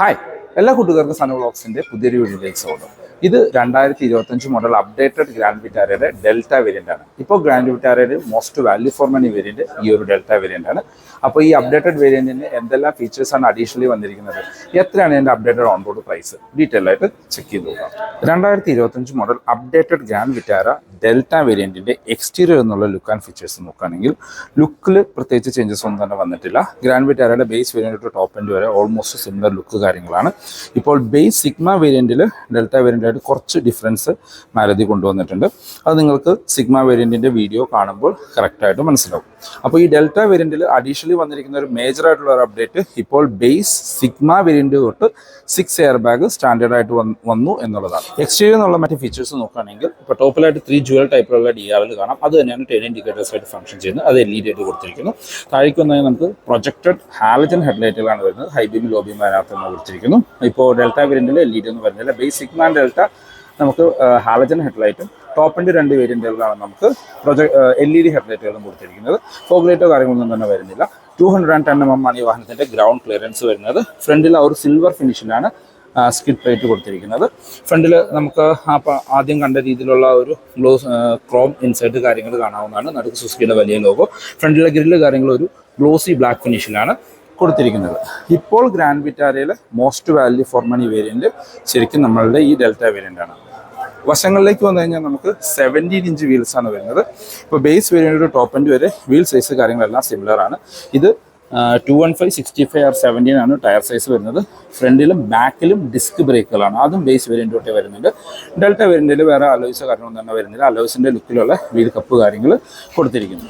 Hi. എല്ലാ കൂട്ടുകാർക്കും സന വ്ളോഗ്സിന്റെ പുതിയൊരു വീഡിയോയിലേക്ക് സ്വാഗതം. ഇത് രണ്ടായിരത്തി ഇരുപത്തഞ്ച് മോഡൽ അപ്ഡേറ്റഡ് ഗ്രാൻഡ് വിറ്റാരയുടെ ഡെൽറ്റ വേരിയന്റ് ആണ്. ഇപ്പോൾ Grand വിറ്റാരയുടെ most value for money variant ഈ ഒരു ഡെൽറ്റ വേരിയന്റ് ആണ്. അപ്പോൾ ഈ അപ്ഡേറ്റഡ് വേരിയന്റിന് എന്തെല്ലാം ഫീച്ചേഴ്സ് ആണ് അഡീഷണലി വന്നിരിക്കുന്നത്? എത്രയാണ് എന്റെ updated on board price detail ആയിട്ട് ചെക്ക് ചെയ്ത് നോക്കാം. രണ്ടായിരത്തി ഇരുപത്തഞ്ച് model updated Grand Vitara Delta വേരിയന്റിന്റെ exterior എന്നുള്ള ലുക്ക് ആൻഡ് ഫീച്ചേഴ്സ് നോക്കുകയാണെങ്കിൽ ലുക്കിൽ പ്രത്യേകിച്ച് ചേഞ്ചസ് ഒന്നും തന്നെ വന്നിട്ടില്ല. Grand വിറ്റാരയുടെ base variant to top end വരെ ഓൾമോസ്റ്റ് സിമിലർ ലുക്ക് കാര്യങ്ങളാണ്. ഇപ്പോൾ ബേസ് സിഗ്മ വേരിയന്റിൽ ഡെൽറ്റ വേരിയന്റായിട്ട് കുറച്ച് ഡിഫറൻസ് മാരുതി കൊണ്ടുവന്നിട്ടുണ്ട്. അത് നിങ്ങൾക്ക് സിഗ്മ വേരിയന്റിന്റെ വീഡിയോ കാണുമ്പോൾ കറക്റ്റായിട്ട് മനസ്സിലാവും. അപ്പോൾ ഈ ഡെൽറ്റ വേരിയന്റിൽ അഡീഷണലി വന്നിരിക്കുന്ന ഒരു മേജർ ആയിട്ടുള്ള ഒരു അപ്ഡേറ്റ് ഇപ്പോൾ ബേസ് സിഗ്മ വേരിയന്റ് തൊട്ട് സിക്സ് എയർ ബാഗ് സ്റ്റാൻഡേർഡ് ആയിട്ട് വന്നു എന്നുള്ളതാണ്. എക്സ്റ്റീരിയർ എന്നുള്ള മറ്റു ഫീച്ചേഴ്സ് നോക്കുകയാണെങ്കിൽ ഇപ്പോൾ ടോപ്പിലായിട്ട് ത്രീ ജുവൽ ടൈപ്പിലുള്ള ഡി ആറിൽ കാണാം. അത് തന്നെയാണ് ടെൻ ഇൻഡിക്കേറ്റേഴ്സ് ആയിട്ട് ഫംഗ്ഷൻ ചെയ്യുന്നത്. അത് എൽ ഇ ഡി ആയിട്ട് കൊടുത്തിരിക്കുന്നു. താഴേക്ക് വന്നാൽ നമുക്ക് പ്രൊജക്റ്റഡ് ഹാലജൻ ഹെഡ്ലൈറ്റുകളാണ് വരുന്നത്. ഹൈബീം ലോബീം അതിനകത്ത് കൊടുത്തിരിക്കുന്നു. ഇപ്പോൾ ഡെൽറ്റ വേരിയന്റിൽ എൽ ഇ ഡി ഒന്നും വരുന്നില്ല. ബേസ് സിഗ്മ ഡെൽറ്റ നമുക്ക് ഹാലജൻ ഹെഡ്ലൈറ്റും ടോപ്പിന്റെ രണ്ട് വേരിയന്റുകളാണ് നമുക്ക് പ്രൊജക്ട് എൽ ഇ ഡി ഹെഡ്ലൈറ്റുകളും കൊടുത്തിരിക്കുന്നത്. ഫോഗ്ലൈറ്റോ കാര്യങ്ങളൊന്നും തന്നെ വരുന്നില്ല. Two hundred and ten M M ആണ് ഈ വാഹനത്തിന്റെ ഗ്രൗണ്ട് ക്ലിയറൻസ് വരുന്നത്. ഫ്രണ്ടിൽ ഒരു സിൽവർ ഫിനിഷിലാണ് സ്കിഡ് പ്ലേറ്റ് കൊടുത്തിരിക്കുന്നത്. ഫ്രണ്ടിൽ നമുക്ക് ആദ്യം കണ്ട രീതിയിലുള്ള ഒരു ഗ്ലോസ് ക്രോം ഇൻസൈഡ് കാര്യങ്ങൾ കാണാവുന്നതാണ്. നടുക്ക് സുസ്കിയുടെ വലിയ ലോഗോ ഫ്രണ്ടിലെ ഗ്രില്ല് കാര്യങ്ങൾ ഒരു ഗ്ലോസി ബ്ലാക്ക് ഫിനിഷിലാണ് കൊടുത്തിരിക്കുന്നത്. ഇപ്പോൾ Grand വിറ്റാരയിൽ most value for money variant ശരിക്കും നമ്മളുടെ ഈ ഡെൽറ്റ വേരിയന്റാണ് വശങ്ങളിലേക്ക് വന്നു കഴിഞ്ഞാൽ നമുക്ക് സെവന്റീൻ ഇഞ്ച് വീൽസ് ആണ് വരുന്നത്. ഇപ്പോൾ ബേസ് വേരിയന്റ് ടോപ്പ് എൻഡ് വരെ വീൽ സൈസ് കാര്യങ്ങളെല്ലാം സിമിലർ ആണ്. ഇത് two one five sixty five R seventeen ആണ് ടയർ സൈസ് വരുന്നത്. ഫ്രണ്ടിലും ബാക്കിലും ഡിസ്ക് ബ്രേക്കുകളാണ്. അതും ബേസ് വേരിയന്റ് തൊട്ടേ വരുന്നുണ്ട്. ഡെൽറ്റ വേരിയന്റിൽ വേറെ അലോയ്സ് കാര്യങ്ങളൊന്നും തന്നെ വരുന്നില്ല. അലോയ്സിന്റെ ലുക്കിലുള്ള വീൽ കപ്പ് കാര്യങ്ങൾ കൊടുത്തിരിക്കുന്നു.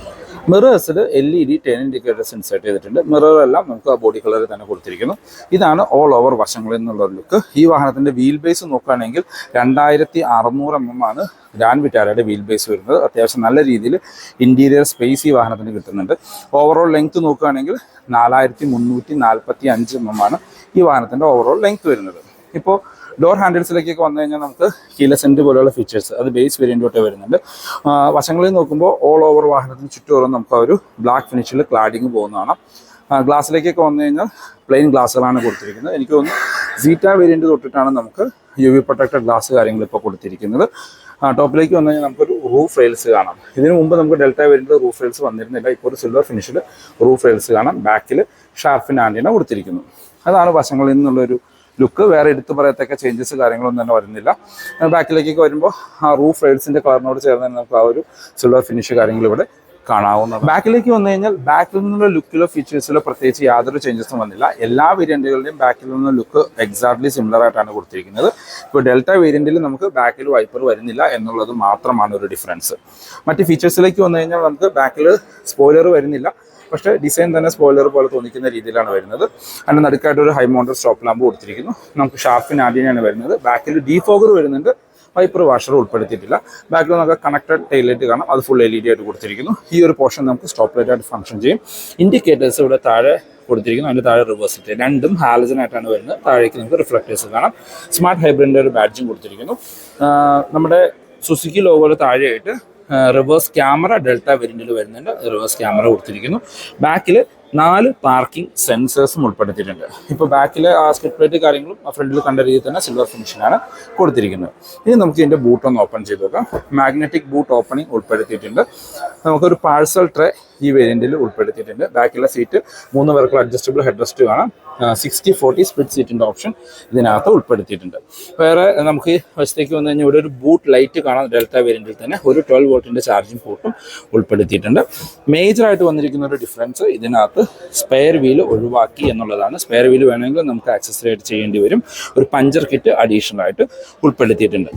മിറേഴ്സിൽ L E D turn indicators insert ചെയ്തിട്ടുണ്ട്. മിറർ എല്ലാം നമുക്ക് ആ ബോഡി കളറിൽ തന്നെ കൊടുത്തിരിക്കുന്നു. ഇതാണ് ഓൾ ഓവർ വശങ്ങളിൽ നിന്നുള്ള ലുക്ക് ഈ വാഹനത്തിന്റെ വീൽ ബേസ് നോക്കുകയാണെങ്കിൽ രണ്ടായിരത്തി അറുന്നൂറ് എം എം ആണ് ഗ്രാൻഡ് വിറ്റാരയുടെ വീൽ ബേസ് വരുന്നത്. അത്യാവശ്യം നല്ല രീതിയിൽ ഇന്റീരിയർ സ്പേസ് ഈ വാഹനത്തിന് കിട്ടുന്നുണ്ട്. ഓവറോൾ ലെങ്ത് നോക്കുകയാണെങ്കിൽ നാലായിരത്തി മുന്നൂറ്റി നാൽപ്പത്തി അഞ്ച് എം എം ആണ് ഈ വാഹനത്തിന്റെ ഓവറോൾ ലെങ്ത് വരുന്നത്. ഇപ്പോൾ ഡോർ ഹാൻഡിൽസിലേക്കൊക്കെ വന്നു കഴിഞ്ഞാൽ നമുക്ക് കീലസെന്റ് പോലെയുള്ള ഫീച്ചേഴ്സ് അത് ബേസ് വേരിയന്റ് തൊട്ടേ വരുന്നുണ്ട്. വശങ്ങളിൽ നോക്കുമ്പോൾ ഓൾ ഓവർ വാഹനത്തിന് ചുറ്റുമുള്ള നമുക്ക് ഒരു ബ്ലാക്ക് ഫിനിഷിൽ ക്ലാഡിങ് പോകുന്നതാണ്. ഗ്ലാസ്സിലേക്കൊക്കെ വന്നു കഴിഞ്ഞാൽ പ്ലെയിൻ ഗ്ലാസ്സുകളാണ് കൊടുത്തിരിക്കുന്നത്. എനിക്ക് തോന്നുന്നു സീറ്റ വേരിയന്റ് തൊട്ടിട്ടാണ് നമുക്ക് യു വി പ്രൊട്ടക്റ്റഡ് ഗ്ലാസ് കാര്യങ്ങൾ ഇപ്പോൾ കൊടുത്തിരിക്കുന്നത്. ടോപ്പിലേക്ക് വന്നു കഴിഞ്ഞാൽ നമുക്കൊരു റൂഫ് റെയിൽസ് കാണാം. ഇതിനു മുമ്പ് നമുക്ക് ഡെൽറ്റ വേരിയന്റ് റൂഫ് റെയിൽസ് വന്നിരുന്നില്ല. ഇപ്പോൾ ഒരു സിൽവർ ഫിനിഷിൽ റൂഫ് റെയിൽസ് കാണാം. ബാക്കിൽ ഷാർഫിൻ ആന്റിന കൊടുത്തിരിക്കുന്നു. അതാണ് വശങ്ങളിൽ നിന്നുള്ളൊരു ലുക്ക് വേറെ എടുത്തു പറയത്തക്ക ചേഞ്ചസ് കാര്യങ്ങളൊന്നും തന്നെ വരുന്നില്ല. ബാക്കിലേക്കൊക്കെ വരുമ്പോൾ ആ റൂഫ് റൈഡ്സിന്റെ കളറിനോട് ചേർന്ന് നമുക്ക് ആ ഒരു സിൽവർ ഫിനിഷ് കാര്യങ്ങൾ ഇവിടെ കാണാവുന്നതാണ്. ബാക്കിലേക്ക് വന്നു കഴിഞ്ഞാൽ ബാക്കിൽ നിന്നുള്ള ലുക്കിലോ ഫീച്ചേഴ്സിലോ പ്രത്യേകിച്ച് യാതൊരു ചേഞ്ചസും വന്നില്ല. എല്ലാ വേരിയന്റുകളുടെയും ബാക്കിൽ നിന്നുള്ള ലുക്ക് എക്സാക്ട്ലി സിമിലർ ആയിട്ടാണ് കൊടുത്തിരിക്കുന്നത്. ഇപ്പോൾ ഡെൽറ്റ വേരിയന്റിൽ നമുക്ക് ബാക്കിൽ വൈപ്പർ വരുന്നില്ല എന്നുള്ളത് മാത്രമാണ് ഒരു ഡിഫറൻസ് മറ്റ് ഫീച്ചേഴ്സിലേക്ക് വന്നു കഴിഞ്ഞാൽ നമുക്ക് ബാക്കിൽ സ്പോയിലർ വരുന്നില്ല. പക്ഷേ ഡിസൈൻ തന്നെ സ്പോയിലർ പോലെ തോന്നിക്കുന്ന രീതിയിലാണ് വരുന്നത്. അതിന്റെ നടുക്കായിട്ട് ഒരു ഹൈ മൗണ്ടർ സ്റ്റോപ്പ് ലാമ്പ് കൊടുത്തിരിക്കുന്നു. നമുക്ക് ഷാർപ്പിന് ആദ്യമാണ് വരുന്നത്. ബാക്കിൽ ഡീഫോഗർ വരുന്നുണ്ട്. വൈപ്പർ വാഷർ ഉൾപ്പെടുത്തിയിട്ടില്ല. ബാക്കിൽ നമുക്ക് കണക്റ്റഡ് ടൈലൈറ്റ് കാണാം. അത് ഫുൾ എൽ ഇ ഡി ആയിട്ട് കൊടുത്തിരിക്കുന്നു. ഈ ഒരു പോർഷൻ നമുക്ക് സ്റ്റോപ്പ് ലൈറ്റ് ആയിട്ട് ഫംഗ്ഷൻ ചെയ്യും. ഇൻഡിക്കേറ്റേഴ്സ് ഇവിടെ താഴെ കൊടുത്തിരിക്കുന്നു. അതിന്റെ താഴെ റിവേഴ്സ് റിവേഴ്സിറ്റ് രണ്ടും ആയിട്ടാണ് വരുന്നത്. താഴേക്ക് നമുക്ക് റിഫ്ലക്റ്റേഴ്സ് കാണാം. സ്മാർട്ട് ഹൈബ്രിഡിന്റെ ഒരു ബാഡ്ജും കൊടുത്തിരിക്കുന്നു. നമ്മുടെ സുസുക്കി ലോഗോയുടെ താഴെയായിട്ട് റിവേഴ്സ് ക്യാമറ ഡെൽറ്റ വേരിയന്റിൽ വരുന്നുണ്ട്. റിവേഴ്സ് ക്യാമറ കൊടുത്തിരിക്കുന്നു. ബാക്കിൽ നാല് പാർക്കിംഗ് സെൻസേഴ്സും ഉൾപ്പെടുത്തിയിട്ടുണ്ട്. ഇപ്പോൾ ബാക്കിൽ ആ സ്കിപ്പ് പ്ലേറ്റ് കാര്യങ്ങളും ആ ഫ്രണ്ടിൽ കണ്ട രീതിയിൽ തന്നെ സിൽവർ ഫിനിഷിനാണ് കൊടുത്തിരിക്കുന്നത്. ഇനി നമുക്ക് ഇതിന്റെ ബൂട്ട് ഒന്ന് ഓപ്പൺ ചെയ്ത് നോക്കാം. മാഗ്നറ്റിക് ബൂട്ട് ഓപ്പണിംഗ് ഉൾപ്പെടുത്തിയിട്ടുണ്ട്. നമുക്കൊരു പാഴ്സൽ ട്രേ ഈ വേരിയന്റിൽ ഉൾപ്പെടുത്തിയിട്ടുണ്ട്. ബാക്കിലെ സീറ്റ് മൂന്ന് പേർക്കുള്ള അഡ്ജസ്റ്റബിൾ ഹെഡ് റെസ്റ്റ് കാണാം സിക്സ്റ്റി ഫോർട്ടി സ്പ്ലിറ്റ് സീറ്റിന്റെ ഓപ്ഷൻ ഇതിനകത്ത് ഉൾപ്പെടുത്തിയിട്ടുണ്ട്. വേറെ നമുക്ക് വശത്തേക്ക് വന്നു കഴിഞ്ഞാൽ ഇവിടെ ഒരു ബൂട്ട് ലൈറ്റ് കാണാം. ഡെൽറ്റ വേരിയന്റിൽ തന്നെ ഒരു ട്വൽവ് വോൾട്ടിന്റെ ചാർജിങ് പോർട്ടും ഉൾപ്പെടുത്തിയിട്ടുണ്ട്. മേജറായിട്ട് വന്നിരിക്കുന്ന ഒരു ഡിഫറൻസ് ഇതിനകത്ത് സ്പെയർ വീൽ ഒഴിവാക്കി എന്നുള്ളതാണ്. സ്പെയർ വീൽ വേണമെങ്കിൽ നമുക്ക് ആക്സസറി ആയിട്ട് ചെയ്യേണ്ടി വരും. ഒരു പഞ്ചർ കിറ്റ് അഡീഷണൽ ആയിട്ട് ഉൾപ്പെടുത്തിയിട്ടുണ്ട്.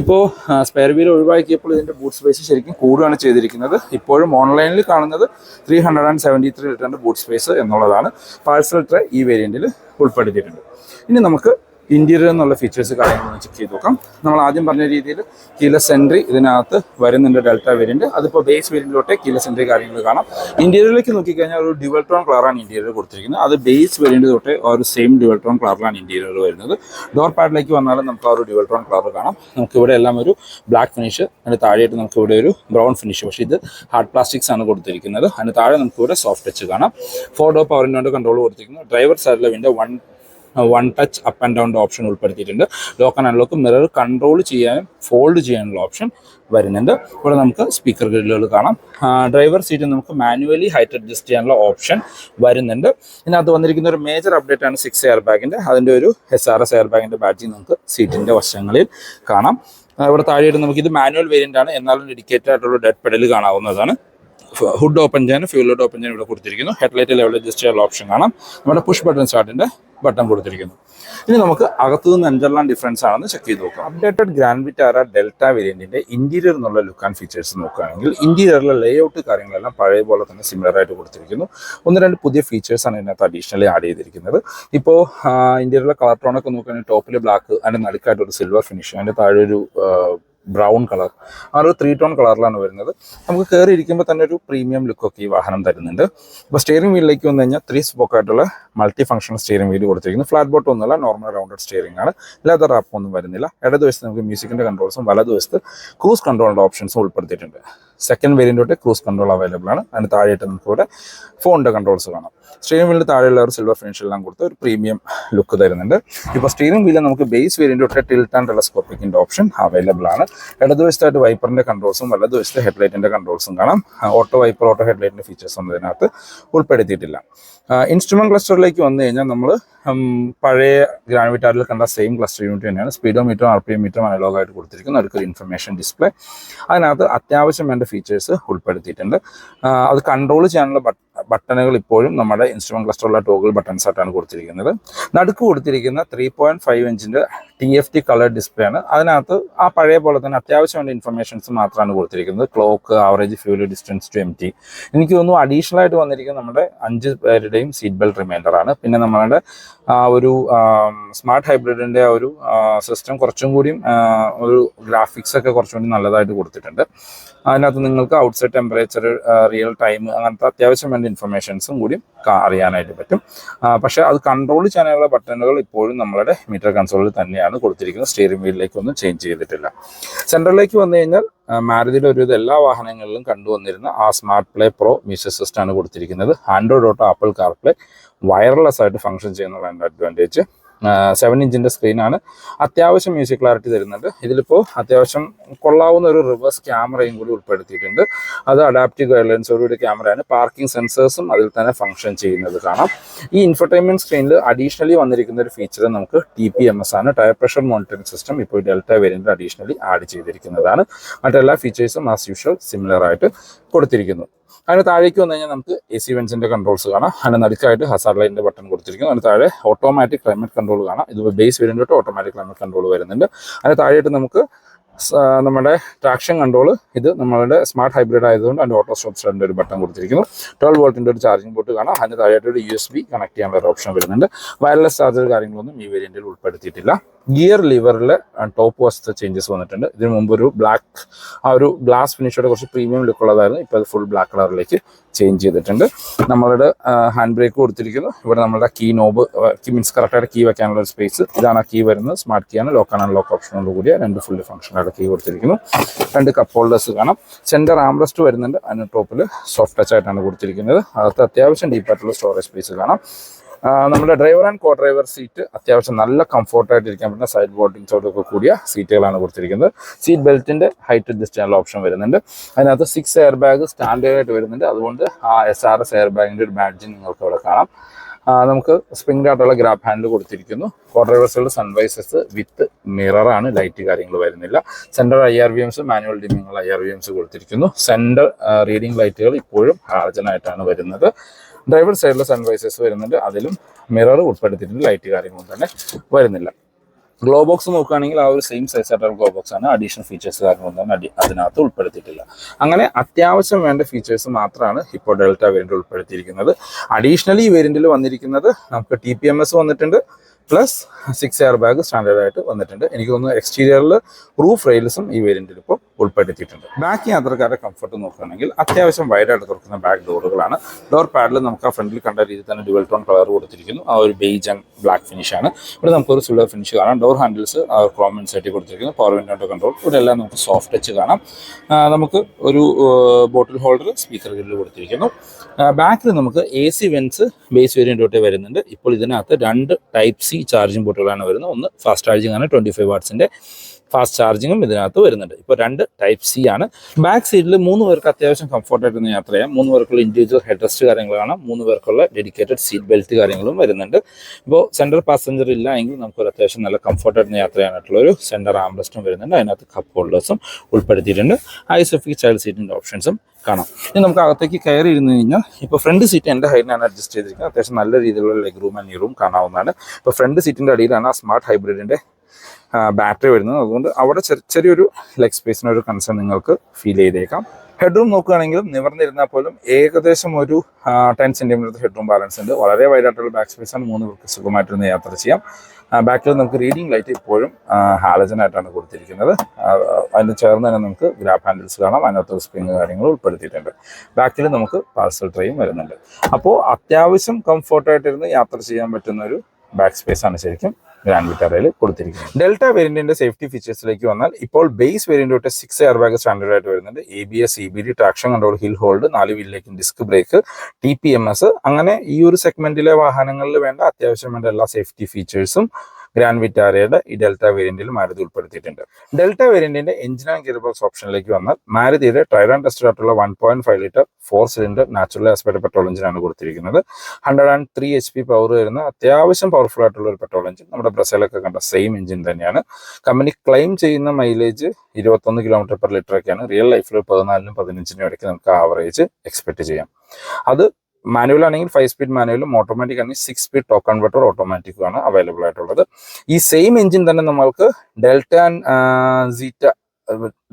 ഇപ്പോൾ സ്പെയർ വീൽ ഒഴിവാക്കിയപ്പോൾ ഇതിന്റെ ബൂട്ട് സ്പേസ് ശരിക്കും കൂടുകയാണ് ചെയ്തിരിക്കുന്നത്. ഇപ്പോഴും ഓൺലൈനിൽ കാണുന്നത് three hundred and seventy three ലിറ്ററിന്റെ ബൂട്ട് സ്പേസ് എന്നുള്ളതാണ്. പാഴ്സൽ ട്രേ ഈ വേരിയന്റിൽ ഉൾപ്പെടുത്തിയിട്ടുണ്ട്. ഇനി നമുക്ക് ഇന്റീരിയർ എന്നുള്ള ഫീച്ചേഴ്സ് കാര്യങ്ങളൊന്ന് ചെക്ക് ചെയ്ത് നോക്കാം. നമ്മൾ ആദ്യം പറഞ്ഞ രീതിയിൽ കീല സെൻട്രി ഇതിനകത്ത് വരുന്നുണ്ട് ഡെൽറ്റ വേരിയന്റ് അതിപ്പോൾ ബേസ് വേരിയന്റിലോട്ടെ കീല സെൻട്രി കാര്യങ്ങൾ കാണാം. ഇന്റീരിയറിലേക്ക് നോക്കിക്കഴിഞ്ഞാൽ ഒരു ഡ്യുവൽ ടോൺ കളറാണ് ഇന്റീരിയർ കൊടുത്തിരിക്കുന്നത്. അത് ബേസ് വേരിയന്റ് തൊട്ടേ ആ ഒരു സെയിം ഡ്യുവൽ ടോൺ കളറിലാണ് ഇന്റീരിയർ വരുന്നത്. ഡോർ പാഡിലേക്ക് വന്നാലും നമുക്ക് ആ ഒരു ഡ്യുവൽ ടോൺ കളർ കാണാം. നമുക്ക് ഇവിടെ എല്ലാം ഒരു ബ്ലാക്ക് ഫിനിഷ് അതിന് താഴെയായിട്ട് നമുക്ക് ഇവിടെ ഒരു ബ്രൗൺ ഫിനിഷ് പക്ഷേ ഇത് ഹാർഡ് പ്ലാസ്റ്റിക്സ് ആണ് കൊടുത്തിരിക്കുന്നത്. അതിന് താഴെ നമുക്ക് ഇവിടെ സോഫ്റ്റ് ടച്ച് കാണാം. ഫോർ ഡോർ പവറിന്റെ കൺട്രോൾ കൊടുത്തിരിക്കുന്നു. ഡ്രൈവർ സൈഡിലെ window one one touch up and down option ഉൾപ്പെടുത്തിയിട്ടുണ്ട്. Lock and unlock mirror control ചെയ്യാനും ഫോൾഡ് ചെയ്യാനുള്ള ഓപ്ഷൻ വരുന്നുണ്ട്. ഇവിടെ നമുക്ക് സ്പീക്കർ ഗ്രില്ലുകൾ കാണാം. ഡ്രൈവർ സീറ്റ് നമുക്ക് മാനുവലി ഹൈറ്റ് അഡ്ജസ്റ്റ് ചെയ്യാനുള്ള ഓപ്ഷൻ വരുന്നുണ്ട്. ഇതിനകത്ത് വന്നിരിക്കുന്ന ഒരു മേജർ അപ്ഡേറ്റ് ആണ് സിക്സ് എയർ ബാഗിന്റെ അതിന്റെ ഒരു എസ് ആർ എസ് എയർ ബാഗിന്റെ ബാഡ്ജിങ് നമുക്ക് സീറ്റിന്റെ വശങ്ങളിൽ കാണാം. ഇവിടെ താഴെയായിട്ട് നമുക്ക് ഇത് മാനുവൽ വേരിയന്റ് ആണ്. എന്നാലും ഡെഡിക്കേറ്റഡ് ആയിട്ടുള്ള ഡെഡ് പെഡൽ കാണാവുന്നതാണ്. ഹുഡ് ഓപ്പൺ ചെയ്യാനും ഫ്യൂൽ ഹുഡ് ഓപ്പൺ ചെയ്യാനും ഇവിടെ കൊടുത്തിരിക്കുന്നു. ഹെഡ്ലൈറ്റ് ലെവൽ അഡ്ജസ്റ്റ് ചെയ്യാനുള്ള ഓപ്ഷൻ കാണാം. നമ്മുടെ പുഷ് ബട്ടൺ സ്റ്റാർട്ടിന്റെ ബട്ടൺ കൊടുത്തിരിക്കുന്നു. ഇനി നമുക്ക് അകത്തു നിന്ന് എന്തെല്ലാം ഡിഫറൻസ് ആണെന്ന് ചെക്ക് ചെയ്ത് നോക്കാം. അപ്ഡേറ്റഡ് ഗ്രാൻഡ് വിറ്റാര ഡെൽറ്റ വേരിയന്റിന്റെ ഇന്റീരിയർ എന്നുള്ള ലുക്ക് ആൻഡ് ഫീച്ചേഴ്സ് നോക്കുകയാണെങ്കിൽ ഇന്റീരിയറിലെ ലേഔട്ട് കാര്യങ്ങളെല്ലാം പഴയ പോലെ തന്നെ സിമിലർ ആയിട്ട് കൊടുത്തിരിക്കുന്നു. ഒന്ന് രണ്ട് പുതിയ ഫീച്ചേഴ്സ് ആണ് ഇതിനകത്ത് അഡീഷണലി ആഡ് ചെയ്തിരിക്കുന്നത്. ഇപ്പോൾ ഇന്റീരിയറിലെ കളർ ടോണൊക്കെ നോക്കുകയാണെങ്കിൽ ടോപ്പിൽ ബ്ലാക്ക് അതിന്റെ നടുക്കായിട്ട് ഒരു സിൽവർ ഫിനിഷ് അതിന്റെ താഴെ ഒരു ബ്രൗൺ കളർ. ആ ഒരു ത്രീ ടോൺ കളറിലാണ് വരുന്നത്. നമുക്ക് കയറി ഇരിക്കുമ്പോൾ തന്നെ ഒരു പ്രീമിയം ലുക്കൊക്കെ ഈ വാഹനം തരുന്നുണ്ട്. അപ്പോൾ സ്റ്റിയറിംഗ് വീലിലേക്ക് വന്നു കഴിഞ്ഞാൽ ത്രീ സ്പോക്ക് ആയിട്ടുള്ള മൾട്ടി ഫംഗ്ഷൻ സ്റ്റിയറിംഗ് വീൽ കൊടുത്തിരിക്കുന്നു. ഫ്ലാറ്റ് ബോട്ട് ഒന്നുമല്ല നോർമൽ റൗണ്ടഡ് സ്റ്റിയറിംഗ് ആണ്. ലെതർ റാപ്പ് ഒന്നും വരുന്നില്ല. ഇടതുവശത്ത് നമുക്ക് മ്യൂസിക്കിന്റെ കൺട്രോൾസും വലതുവശത്ത് ക്രൂസ് കൺട്രോളിന്റെ ഓപ്ഷൻസും ഉൾപ്പെടുത്തിയിട്ടുണ്ട്. സെക്കൻഡ് വേരിയന്റ് തൊട്ട് ക്രൂസ് കൺട്രോൾ അവൈലബിൾ ആണ്. അതിന് താഴെയായിട്ട് നമുക്ക് ഇവിടെ ഫോണിന്റെ കൺട്രോൾസ് കാണാം. സ്റ്റിയറിംഗ് വീലിന് താഴെയുള്ള ഒരു സിൽവർ ഫിനിഷ് എല്ലാം കൊടുത്ത് ഒരു പ്രീമിയം ലുക്ക് തരുന്നുണ്ട്. ഇപ്പോൾ സ്റ്റിയറിംഗ് വീലിൽ നമുക്ക് ബേസ് വേരിയന്റ് തൊട്ട് ടിൽറ്റ് ആൻഡ് ടെലസ്കോപ്പിക്കിന്റെ ഓപ്ഷൻ അവൈലബിൾ ആണ്. ഇടതുവശത്തായിട്ട് വൈപ്പറിന്റെ കൺട്രോൾസും വലതുവശത്ത് ഹെഡ്ലൈറ്റിന്റെ കൺട്രോൾസും കാണാം. ഓട്ടോ വൈപ്പർ ഓട്ടോ ഹെഡ്ലൈറ്റിന്റെ ഫീച്ചേഴ്സ് ഒന്നും ഇതിനകത്ത് ഉൾപ്പെടുത്തിയിട്ടില്ല. ഇൻസ്ട്രുമെന്റ് ക്ലസ്റ്ററിലേക്ക് വന്നു കഴിഞ്ഞാൽ നമ്മൾ പഴയ ഗ്രാൻവിറ്റാറിൽ കണ്ട സെയിം ക്ലസ്റ്റർ യൂണിറ്റ് തന്നെയാണ്. സ്പീഡോ മീറ്ററും ആർ പി എം മീറ്ററും അനലോഗ് ആയിട്ട് കൊടുത്തിരിക്കുന്നു അടുത്തൊരു ഇൻഫർമേഷൻ ഡിസ്പ്ലേ അതിനകത്ത് അത്യാവശ്യം വേണ്ട ഫീച്ചേഴ്സ് ഉൾപ്പെടുത്തിയിട്ടുണ്ട്. അത് കൺട്രോൾ ചെയ്യാനുള്ള ബട്ടണുകൾ ഇപ്പോഴും നമ്മുടെ ഇൻസ്ട്രുമെന്റ് ക്ലസ്റ്ററുള്ള ടോഗിൾ ബട്ടൺസ് ആയിട്ടാണ് കൊടുത്തിരിക്കുന്നത്. നടുക്ക് കൊടുത്തിരിക്കുന്ന three point five ഇഞ്ചിന്റെ T F T colour display ആണ്. അതിനകത്ത് ആ പഴയ പോലെ തന്നെ അത്യാവശ്യം വേണ്ട ഇൻഫർമേഷൻസ് മാത്രമാണ് കൊടുത്തിരിക്കുന്നത്. Clock average fuel distance to empty എനിക്ക് തോന്നുന്നു അഡീഷണൽ ആയിട്ട് വന്നിരിക്കുന്നത് നമ്മുടെ അഞ്ച് പേരുടെയും സീറ്റ് ബെൽറ്റ് റിമൈൻഡർ ആണ്. പിന്നെ നമ്മളുടെ ഒരു സ്മാർട്ട് ഹൈബ്രിഡിന്റെ ആ ഒരു സിസ്റ്റം കുറച്ചും കൂടിയും ഒരു ഗ്രാഫിക്സ് ഒക്കെ കുറച്ചും കൂടി നല്ലതായിട്ട് കൊടുത്തിട്ടുണ്ട്. അതിനകത്ത് നിങ്ങൾക്ക് ഔട്ട്സൈഡ് ടെമ്പറേച്ചർ റിയൽ ടൈം അങ്ങനത്തെ അത്യാവശ്യം വേണ്ട ഇൻഫർമേഷൻസും കൂടി അറിയാനായിട്ട് പറ്റും. പക്ഷേ അത് കൺട്രോൾ ചെയ്യാനുള്ള ബട്ടണുകൾ ഇപ്പോഴും നമ്മളുടെ മീറ്റർ കൺസോളിൽ തന്നെയാണ്. കൊടുത്തിരിക്കുന്നത്. സ്റ്റിയറിംഗ് വീലിലേക്കൊന്നും ചേഞ്ച് ചെയ്തിട്ടില്ല. സെൻട്രലിലേക്ക് വന്നു കഴിഞ്ഞാൽ ആ, ഒരു ഇത് എല്ലാ വാഹനങ്ങളിലും കണ്ടുവന്നിരുന്ന ആ സ്മാർട്ട് പ്ലേ പ്രോ മ്യൂസിക് സിസ്റ്റമാണ് കൊടുത്തിരിക്കുന്നത്. Android Auto Apple CarPlay wireless ആയിട്ട് ഫംഗ്ഷൻ ചെയ്യുന്നതാണ് അഡ്വാന്റേജ് സെവൻ ഇഞ്ചിന്റെ സ്ക്രീനാണ് അത്യാവശ്യം മ്യൂസിക് ക്ലാരിറ്റി തരുന്നുണ്ട്. ഇതിലിപ്പോൾ അത്യാവശ്യം കൊള്ളാവുന്ന ഒരു റിവേഴ്സ് ക്യാമറയും കൂടി ഉൾപ്പെടുത്തിയിട്ടുണ്ട്. അത് അഡാപ്റ്റീവ് ഗൈഡ് ഗൈഡ്ലൈൻസോടുകൂടി ക്യാമറയാണ് പാർക്കിംഗ് സെൻസേഴ്സും അതിൽ തന്നെ ഫംഗ്ഷൻ ചെയ്യുന്നത് കാണാം. ഈ ഇൻഫർടൈൻമെന്റ് സ്ക്രീനിൽ അഡീഷണലി വന്നിരിക്കുന്ന ഒരു ഫീച്ചർ നമുക്ക് ടി പി എം എസ് ആണ്. ടയർ പ്രഷർ മോണിറ്ററിംഗ് സിസ്റ്റം ഇപ്പോൾ ഡെൽറ്റ വേരിയന്റ് അഡീഷണലി ആഡ് ചെയ്തിരിക്കുന്നതാണ്. മറ്റെല്ലാ ഫീച്ചേഴ്സും ആസ് യൂഷ്വൽ സിമിലർ ആയിട്ട് കൊടുത്തിരിക്കുന്നു. അതിന് താഴേക്ക് വന്നു കഴിഞ്ഞാൽ നമുക്ക് എ സി വെൻസിന്റെ കൺട്രോൾസ് കാണാം. അതിന് നടുക്കായിട്ട് ഹസാർ ലൈറ്റിന്റെ ബട്ടൺ കൊടുത്തിരിക്കുന്നു. അതിന് താഴെ ഓട്ടോമാറ്റിക് ക്ലൈമറ്റ് കൺട്രോൾ കാണാം. ഇത് ബേസ് വേരിയന്റ് തൊട്ട് ഓട്ടോമാറ്റിക് ക്ലൈമറ്റ് കൺട്രോൾ വരുന്നുണ്ട്. അതിന് താഴെയായിട്ട് നമുക്ക് നമ്മുടെ ട്രാക്ഷൻ കൺട്രോൾ ഇത് നമ്മളുടെ സ്മാർട്ട് ഹൈബ്രിഡ് ആയതുകൊണ്ട് അതിന്റെ ഓട്ടോ സ്റ്റോപ്പ് സ്റ്റാൻഡിന്റെ ഒരു ബട്ടൺ കൊടുത്തിരിക്കുന്നു. ട്വൽവ് വോൾട്ടിന്റെ ഒരു ചാർജിംഗ് പോർട്ട് കാണാം. അതിന് താഴെയായിട്ട് ഒരു യു എസ് ബി കണക്ട് ചെയ്യാനുള്ള ഒരു ഓപ്ഷൻ വരുന്നുണ്ട്. വയർലെസ് ചാർജർ കാര്യങ്ങളൊന്നും ഈ വേരിയന്റിൽ ഉൾപ്പെടുത്തിയിട്ടില്ല. ഗിയർ ലിവറിൽ ടോപ്പ് വശത്തെ ചേഞ്ചസ് വന്നിട്ടുണ്ട്. ഇതിനു മുമ്പ് ഒരു ബ്ലാക്ക് ആ ഒരു ഗ്ലാസ് ഫിനിഷോടെ കുറച്ച് പ്രീമിയം ലുക്ക് ഉള്ളതായിരുന്നു. ഇപ്പോൾ അത് ഫുൾ ബ്ലാക്ക് കളറിലേക്ക് ചേഞ്ച് ചെയ്തിട്ടുണ്ട്. നമ്മളുടെ ഹാൻഡ് ബ്രേക്ക് കൊടുത്തിരിക്കുന്നു. ഇവിടെ നമ്മളുടെ കീ നോബ് മീൻസ് കറക്റ്റായിട്ട് കീ വെക്കാനുള്ള ഒരു സ്പേസ് ഇതാണ് കീ വരുന്നത്. സ്മാർട്ട് കീ ആണ്. ലോക്ക് ആണ് ലോക്ക് ഓപ്ഷനോട് കൂടിയ രണ്ട് ഫുൾ ഫംഗ്ഷനായിട്ട് കീ കൊടുത്തിരിക്കുന്നു. രണ്ട് കപ്പ് ഹോൾഡേഴ്സ് കാണാം. സെന്റർ ആംബ്രസ്റ്റ് വരുന്നുണ്ട്. അതിന് ടോപ്പിൽ സോഫ്റ്റ് ടച്ച് ആയിട്ടാണ് കൊടുത്തിരിക്കുന്നത്. അകത്ത് അത്യാവശ്യം ഡീപ്പായിട്ടുള്ള സ്റ്റോറേജ് സ്പേസ് കാണാം. നമ്മുടെ driver and co driver seat അത്യാവശ്യം നല്ല കംഫോർട്ടായിട്ട് ഇരിക്കാൻ പറ്റുന്ന സൈഡ് ബോട്ടിങ്സോടൊക്കെ കൂടിയ സീറ്റുകളാണ് കൊടുത്തിരിക്കുന്നത്. സീറ്റ് ബെൽറ്റിന്റെ ഹൈറ്റ് അഡ്ജസ്റ്റ് ചെയ്യാനുള്ള ഓപ്ഷൻ വരുന്നുണ്ട്. അതിനകത്ത് സിക്സ് എയർ ബാഗ് സ്റ്റാൻഡേർഡ് ആയിട്ട് വരുന്നുണ്ട്. അതുകൊണ്ട് ആ എസ് ആർ എസ് എയർ ബാഗിന്റെ ഒരു ബാഡ്ജ് നിങ്ങൾക്ക് അവിടെ കാണാം നമുക്ക് സ്പ്രിംഗ് ആയിട്ടുള്ള ഗ്രാബ് ഹാൻഡിൽ കൊടുത്തിരിക്കുന്നു. കോ ഡ്രൈവേഴ്സുകൾ സൺവൈസസ് വിത്ത് മിററാണ് ലൈറ്റ് കാര്യങ്ങൾ വരുന്നില്ല. Centre I R V Ms manual ഡിമിങ്ങുള്ള I R V Ms കൊടുത്തിരിക്കുന്നു. സെന്റർ റീഡിംഗ് ലൈറ്റുകൾ ഇപ്പോഴും ഹാർജനായിട്ടാണ് വരുന്നത്. ഡ്രൈവർ സൈഡിലെ സൺവൈസേഴ്സ് വരുന്നുണ്ട്. അതിലും മിറർ ഉൾപ്പെടുത്തിയിട്ടുണ്ട്. ലൈറ്റ് കാര്യങ്ങളൊന്നും തന്നെ വരുന്നില്ല. ഗ്ലോ ബോക്സ് നോക്കുകയാണെങ്കിൽ ആ ഒരു സെയിം സൈസ് ആയിട്ടുള്ള ഗ്ലോ ബോക്സ് ആണ്. അഡീഷണൽ ഫീച്ചേഴ്സ് കാര്യങ്ങളൊന്നും തന്നെ അതിനകത്ത് ഉൾപ്പെടുത്തിയിട്ടില്ല. അങ്ങനെ അത്യാവശ്യം വേണ്ട ഫീച്ചേഴ്സ് മാത്രമാണ് ഇപ്പോൾ ഡെൽറ്റ വേരിയന്റ് ഉൾപ്പെടുത്തിയിരിക്കുന്നത്. അഡീഷണലി ഈ വേരിയന്റിൽ വന്നിരിക്കുന്നത് നമുക്ക് ടി വന്നിട്ടുണ്ട്. Plus six air bag standard ആയിട്ട് വന്നിട്ടുണ്ട്. എനിക്ക് തോന്നുന്നു എക്സ്റ്റീരിയറിൽ റൂഫ് റെയിൽസും ഈ വേരിയന്റിൽ ഇപ്പോൾ ഉൾപ്പെടുത്തിയിട്ടുണ്ട്. ബാക്ക് യാത്രക്കാരുടെ കംഫർട്ട് നോക്കുകയാണെങ്കിൽ അത്യാവശ്യം വൈഡായിട്ട് തുറക്കുന്ന ബാക്ക് ഡോറുകളാണ് ഡോർ പാഡിൽ നമുക്ക് ആ ഫ്രണ്ടിൽ കണ്ട രീതിയിൽ തന്നെ ഡുവൽ ടോൺ കളർ കൊടുത്തിരിക്കുന്നു. ആ ഒരു ബേജ് ആൻഡ് ബ്ലാക്ക് ഫിനിഷ് ആണ്. ഇവിടെ നമുക്കൊരു സിൽവർ ഫിനിഷ് കാണാം. ഡോർ ഹാൻഡിൽസ് ക്രോമൻ സെറ്റ് കൊടുത്തിരിക്കുന്നു. പവർ വിൻഡോ കൺട്രോൾ ഇവിടെ എല്ലാം നമുക്ക് സോഫ്റ്റ് ടച്ച് കാണാം. നമുക്ക് ഒരു ബോട്ടിൽ ഹോൾഡർ സ്പീക്കർ ഗ്രില്ല് കൊടുത്തിരിക്കുന്നു. ബാക്കിൽ നമുക്ക് A C vents base variant തൊട്ടേ വരുന്നുണ്ട്. ഇപ്പോൾ ഇതിനകത്ത് രണ്ട് ടൈപ്പ് സി ചാർജിങ് പോർട്ടുകളാണ് വരുന്നത്. ഒന്ന് ഫാസ്റ്റ് ചാർജിങ് ആണ് ട്വന്റി ഫൈവ് വാട്ട്സിന്റെ ഫാസ്റ്റ് ചാർജിങ്ങും ഇതിനകത്ത് വരുന്നുണ്ട്. ഇപ്പോൾ രണ്ട് ടൈപ്പ് സി ആണ്. ബാക്ക് സീറ്റിൽ മൂന്ന് പേർക്ക് അത്യാവശ്യം കംഫർട്ടായിട്ട് ഒന്ന് യാത്ര ചെയ്യാം. മൂന്ന് പേർക്കുള്ള ഇൻഡിവിജ്വൽ ഹെഡ് റെസ്റ്റ് കാര്യങ്ങൾ കാണാം. മൂന്ന് പേർക്കുള്ള ഡെഡിക്കേറ്റഡ് സീറ്റ് ബെൽറ്റ് കാര്യങ്ങളും വരുന്നുണ്ട്. ഇപ്പോൾ സെൻട്രൽ പാസഞ്ചർ ഇല്ല എങ്കിൽ നമുക്കൊരു അത്യാവശ്യം നല്ല കംഫർട്ടായിട്ട് യാത്ര ചെയ്യാനായിട്ടുള്ള ഒരു സെന്റർ ആംബ്രസ്റ്റും വരുന്നുണ്ട്. അതിനകത്ത് കപ്പ് ഹോൾഡേഴ്സും ഉൾപ്പെടുത്തിയിട്ടുണ്ട്. ഐ സെഫി ചൈൽഡ് സീറ്റിന്റെ ഓപ്ഷൻസും കാണാം. ഇനി നമുക്ക് അകത്തേക്ക് കയറി ഇരുന്ന് കഴിഞ്ഞാൽ ഇപ്പോൾ ഫ്രണ്ട് സീറ്റ് എന്റെ ഹൈറ്റിനാണ് അഡ്ജസ്റ്റ് ചെയ്തിരിക്കുന്നത്. അത്യാവശ്യം നല്ല രീതിയിലുള്ള ലെഗ് റൂം ആൻഡ് റൂം കാണാവുന്നതാണ്. ഇപ്പോൾ ഫ്രണ്ട് സീറ്റിന്റെ അടിയിലാണ് ആ സ്മാർട്ട് ഹൈബ്രിഡിന്റെ ബാറ്ററി വരുന്നത്. അതുകൊണ്ട് അവിടെ ചെറി- ചെറിയൊരു ലെഗ് സ്പേസിന് ഒരു കൺസേൺ നിങ്ങൾക്ക് ഫീൽ ചെയ്തേക്കാം. ഹെഡ് റൂം നോക്കുകയാണെങ്കിലും നിവർന്നിരുന്നാൽ പോലും ഏകദേശം ഒരു ടെൻ സെന്റിമീറ്റർ ഹെഡ്റൂം ബാലൻസ് ഉണ്ട്. വളരെ വൈഡായിട്ടുള്ള ബാക്ക് സ്പേസ് ആണ്. മൂന്ന് പേർക്ക് സുഖമായിട്ടിരുന്ന് യാത്ര ചെയ്യാം. ബാക്കിൽ നമുക്ക് റീഡിംഗ് ലൈറ്റ് ഇപ്പോഴും ഹാലജൻ ആയിട്ടാണ് കൊടുത്തിരിക്കുന്നത്. അതിന് ചേർന്ന് തന്നെ നമുക്ക് ഗ്രാബ് ഹാൻഡിൽസ് കാണാം. അതിനകത്ത് സ്പ്രിങ് കാര്യങ്ങൾ ഉൾപ്പെടുത്തിയിട്ടുണ്ട്. ബാക്കിൽ നമുക്ക് പാർസൽ ട്രെയും വരുന്നുണ്ട്. അപ്പോൾ അത്യാവശ്യം കംഫോർട്ടായിട്ടിരുന്ന് യാത്ര ചെയ്യാൻ പറ്റുന്ന ഒരു ബാക്ക് സ്പേസ് ആണ് ശരിക്കും. ഗ്രാൻഡ് വിറ്റാറയിൽ കൊടുത്തിരിക്കുന്നത്. ഡെൽറ്റ വേരിയന്റിന്റെ സേഫ്റ്റി ഫീച്ചേഴ്സിലേക്ക് വന്നാൽ ഇപ്പോൾ ബേസ് വേരിയന്റ് തൊട്ട് സിക്സ് എയർ ബാഗ് സ്റ്റാൻഡേർഡ് ആയിട്ട് വരുന്നുണ്ട്. A B S E B D traction control hill hold നാല് വില്ലേക്കും disc brake T P M S അങ്ങനെ ഈ ഒരു സെഗ്മെന്റിലെ വാഹനങ്ങളിൽ വേണ്ട അത്യാവശ്യം വേണ്ട എല്ലാ സേഫ്റ്റി ഫീച്ചേഴ്സും ഗ്രാൻഡ് വിറ്റാരയുടെ ഈ ഡെൽറ്റ വേരിയന്റിൽ മാരുതി ഉൾപ്പെടുത്തിയിട്ടുണ്ട്. ഡെൽറ്റ വേരിയന്റിന്റെ എഞ്ചിൻ ആൻഡ് ഗിയർ ബോക്സ് ഓപ്ഷനിലേക്ക് വന്നാൽ മാരുതിയുടെ ട്രൈഡ് ടെസ്റ്റഡ് ആയിട്ടുള്ള one point five litre four cylinder natural aspect petrol എഞ്ചിനാണ് കൊടുത്തിരിക്കുന്നത്. Hundred and three H P power വരുന്ന അത്യാവശ്യം പവർഫുൾ ആയിട്ടുള്ള ഒരു പെട്രോൾ എഞ്ചിൻ നമ്മുടെ ബ്രസീലൊക്കെ കണ്ട സെയിം എഞ്ചിൻ തന്നെയാണ്. കമ്പനി ക്ലെയിം ചെയ്യുന്ന മൈലേജ് ഇരുപത്തൊന്ന് കിലോമീറ്റർ പെർ ലിറ്റർ ഒക്കെയാണ്. റിയൽ ലൈഫിൽ പതിനാലിനും പതിനഞ്ചിനും ഇടയ്ക്ക് നമുക്ക് ആവറേജ് എക്സ്പെക്ട് ചെയ്യാം. അത് മാനുവൽ ആണെങ്കിൽ ഫൈവ് സ്പീഡ് മാനുവലും ഓട്ടോമാറ്റിക് ആണെങ്കിൽ സിക്സ് സ്പീഡ് ടോക്ക് കൺവെർട്ടർ ഓട്ടോമാറ്റിക്കും ആണ് അവൈലബിൾ ആയിട്ടുള്ളത്. ഈ സെയിം എഞ്ചിൻ തന്നെ നമ്മൾക്ക് Delta and Zeta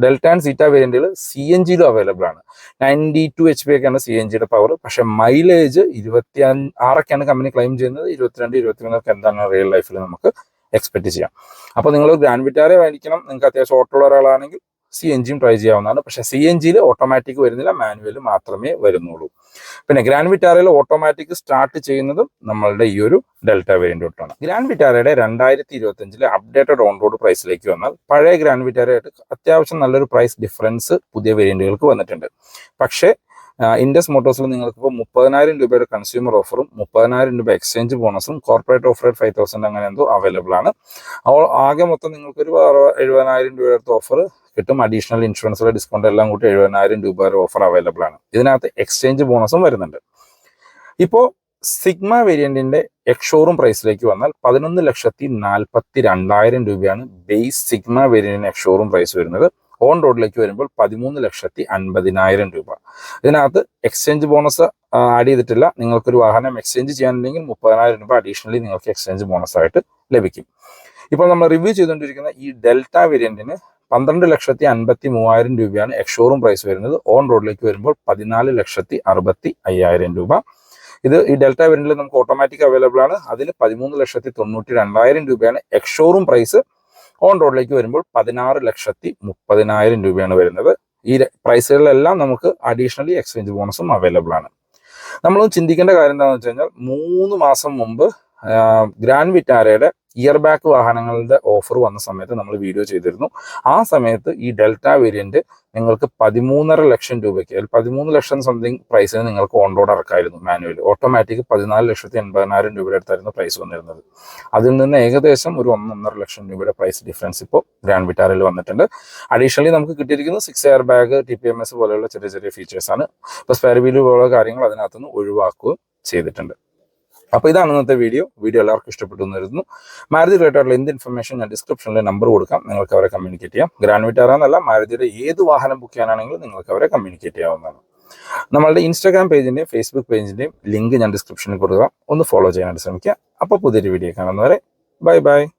Delta and Zeta വേരിയന്റുകൾ C N ജിയിലും അവൈലബിൾ ആണ്. നയന്റി ടു എച്ച് പി ഒക്കെയാണ് സി എൻ ജിയുടെ പവർ പക്ഷെ മൈലേജ് ഇരുപത്തി ആറൊക്കെയാണ് കമ്പനി ക്ലെയിം ചെയ്യുന്നത്. ഇരുപത്തിരണ്ട് ഇരുപത്തിമൂന്നൊക്കെ എന്താണ് റിയൽ ലൈഫിൽ നമുക്ക് എക്സ്പെക്ട് ചെയ്യാം. അപ്പോൾ നിങ്ങൾ ഗ്രാൻഡ് വിറ്റാറെ വാങ്ങിക്കണം. നിങ്ങൾക്ക് അത്യാവശ്യം ഓട്ടോ ഉള്ള ഒരാളാണെങ്കിൽ സി എൻ ജിയും ട്രൈ ചെയ്യാവുന്നതാണ്. പക്ഷേ സി എൻ ജിയിൽ ഓട്ടോമാറ്റിക് വരുന്നില്ല. മാനുവൽ മാത്രമേ വരുന്നുള്ളൂ. പിന്നെ ഗ്രാൻഡ് വിറ്റാറയിൽ ഓട്ടോമാറ്റിക് സ്റ്റാർട്ട് ചെയ്യുന്നതും നമ്മളുടെ ഈ ഒരു ഡെൽറ്റ വേരിയന്റ് തൊട്ടാണ്. ഗ്രാൻഡ് വിറ്റാറയുടെ രണ്ടായിരത്തി ഇരുപത്തി അഞ്ചിലെ അപ്ഡേറ്റഡ് ഓൺ റോഡ് പ്രൈസിലേക്ക് വന്നാൽ പഴയ ഗ്രാൻഡ് വിറ്റാറയായിട്ട് അത്യാവശ്യം നല്ലൊരു പ്രൈസ് ഡിഫറൻസ് പുതിയ വേരിയന്റുകൾക്ക് വന്നിട്ടുണ്ട്. പക്ഷേ ഇൻഡസ് മോട്ടോഴ്സിൽ നിങ്ങൾക്ക് ഇപ്പോൾ മുപ്പതിനായിരം രൂപയുടെ കൺസ്യൂമർ ഓഫറും മുപ്പതിനായിരം രൂപ എക്സ്ചേഞ്ച് ബോണസും കോർപ്പറേറ്റ് ഓഫർ ഫൈവ് തൗസൻഡ് അങ്ങനെ എന്തോ അവൈലബിൾ ആണ്. അപ്പോൾ ആകെ മൊത്തം നിങ്ങൾക്ക് ഒരു അറുപ- എഴുപതിനായിരം രൂപയുടെ ഓഫർ കിട്ടും. അഡീഷണൽ ഇൻഷുറൻസിലെ ഡിസ്കൗണ്ട് എല്ലാം കൂട്ടി എഴുപതിനായിരം രൂപ വരെ ഓഫർ അവൈലബിൾ ആണ്. ഇതിനകത്ത് എക്സ്ചേഞ്ച് ബോണസും വരുന്നുണ്ട്. ഇപ്പോൾ സിഗ്മ വേരിയന്റിന്റെ എക്സ്ഷോറൂം പ്രൈസിലേക്ക് വന്നാൽ പതിനൊന്ന് ലക്ഷത്തി നാൽപ്പത്തി രണ്ടായിരം രൂപയാണ് ബേസ് സിഗ്മ വേരിയന്റിന്റെ എക്സ്ഷോറൂം പ്രൈസ് വരുന്നത്. ഓൺ റോഡിലേക്ക് വരുമ്പോൾ പതിമൂന്ന് ലക്ഷത്തി അൻപതിനായിരം രൂപ. ഇതിനകത്ത് എക്സ്ചേഞ്ച് ബോണസ് ആഡ് ചെയ്തിട്ടില്ല. നിങ്ങൾക്കൊരു വാഹനം എക്സ്ചേഞ്ച് ചെയ്യാനുണ്ടെങ്കിൽ മുപ്പതിനായിരം രൂപ അഡീഷണലി നിങ്ങൾക്ക് എക്സ്ചേഞ്ച് ബോണസ് ആയിട്ട് ലഭിക്കും. ഇപ്പോൾ നമ്മൾ റിവ്യൂ ചെയ്തുകൊണ്ടിരിക്കുന്ന ഈ ഡെൽറ്റ വേരിയന്റിന് പന്ത്രണ്ട് ലക്ഷത്തി അൻപത്തി മൂവായിരം രൂപയാണ് എക്സ്ഷോറൂം പ്രൈസ് വരുന്നത്. ഓൺ റോഡിലേക്ക് വരുമ്പോൾ പതിനാല് ലക്ഷത്തി അറുപത്തി അയ്യായിരം രൂപ. ഇത് ഈ ഡെൽറ്റ വേരിയന്റിൽ നമുക്ക് ഓട്ടോമാറ്റിക് അവൈലബിൾ ആണ്. അതിന് പതിമൂന്ന് ലക്ഷത്തി തൊണ്ണൂറ്റി രണ്ടായിരം രൂപയാണ് എക്സ്ഷോറൂം പ്രൈസ് ഓൺ റോഡിലേക്ക് വരുമ്പോൾ പതിനാറ് ലക്ഷത്തി മുപ്പതിനായിരം രൂപയാണ് വരുന്നത്. ഈ പ്രൈസുകളിലെല്ലാം നമുക്ക് അഡീഷണലി എക്സ്ചേഞ്ച് ബോണസും അവൈലബിൾ ആണ്. നമ്മൾ ചിന്തിക്കേണ്ട കാര്യം എന്താണെന്ന് വെച്ച് കഴിഞ്ഞാൽ മൂന്ന് മാസം മുമ്പ് ഗ്രാൻഡ് വിറ്റാരയുടെ ഇയർ ബാക്ക് വാഹനങ്ങളുടെ ഓഫർ വന്ന സമയത്ത് നമ്മൾ വീഡിയോ ചെയ്തിരുന്നു. ആ സമയത്ത് ഈ ഡെൽറ്റ വേരിയന്റ് നിങ്ങൾക്ക് പതിമൂന്നര ലക്ഷം രൂപയ്ക്ക് അല്ലെങ്കിൽ പതിമൂന്ന് ലക്ഷം സംതിങ് പ്രൈസിന് നിങ്ങൾക്ക് ഓൺ റോഡ് ഇറക്കായിരുന്നു മാനുവൽ ഓട്ടോമാറ്റിക് പതിനാല് ലക്ഷത്തി എൺപതിനായിരം രൂപയുടെ അടുത്തായിരുന്നു പ്രൈസ് വന്നിരുന്നത്. അതിൽ നിന്ന് ഏകദേശം ഒരു ഒന്നൊന്നര ലക്ഷം രൂപയുടെ പ്രൈസ് ഡിഫറൻസ് ഇപ്പോൾ ഗ്രാൻഡ് വിറ്റാറിൽ വന്നിട്ടുണ്ട്. അഡീഷണലി നമുക്ക് കിട്ടിയിരിക്കുന്നത് six air bag T P M S പോലെയുള്ള ചെറിയ ചെറിയ ഫീച്ചേഴ്സാണ് ഇപ്പോൾ സ്പെയർ വീൽ പോലുള്ള കാര്യങ്ങൾ അതിനകത്തുനിന്ന് ഒഴിവാക്കുകയും ചെയ്തിട്ടുണ്ട്. അപ്പോൾ ഇതാണ് ഇന്നത്തെ വീഡിയോ വീഡിയോ എല്ലാവർക്കും ഇഷ്ടപ്പെട്ടു എന്ന് കരുതുന്നു. മാരുതി റിലേറ്റഡ് എന്ത് ഇൻഫർമേഷൻ ഞാൻ ഡിസ്ക്രിപ്ഷനിൽ നമ്പർ കൊടുക്കാം. നിങ്ങൾക്ക് അവരെ കമ്മ്യൂണിക്കേറ്റ് ചെയ്യാം. ഗ്രാൻഡ് വിറ്റാറ എന്നല്ല മാരുതിയുടെ ഏത് വാഹനം ബുക്ക് ചെയ്യാനാണെങ്കിലും നിങ്ങൾക്ക് അവരെ കമ്മ്യൂണിക്കേറ്റ് ചെയ്യാവുന്നതാണ്. നമ്മളുടെ ഇൻസ്റ്റാഗ്രാം പേജിന്റെയും ഫേസ്ബുക്ക് പേജിന്റെയും ലിങ്ക് ഞാൻ ഡിസ്ക്രിപ്ഷനിൽ കൊടുക്കാം. ഒന്ന് ഫോളോ ചെയ്യാനായിട്ട് ശ്രമിക്കുക. അപ്പോൾ പുതിയൊരു വീഡിയോ കാണുന്നവരെ ബൈ ബൈ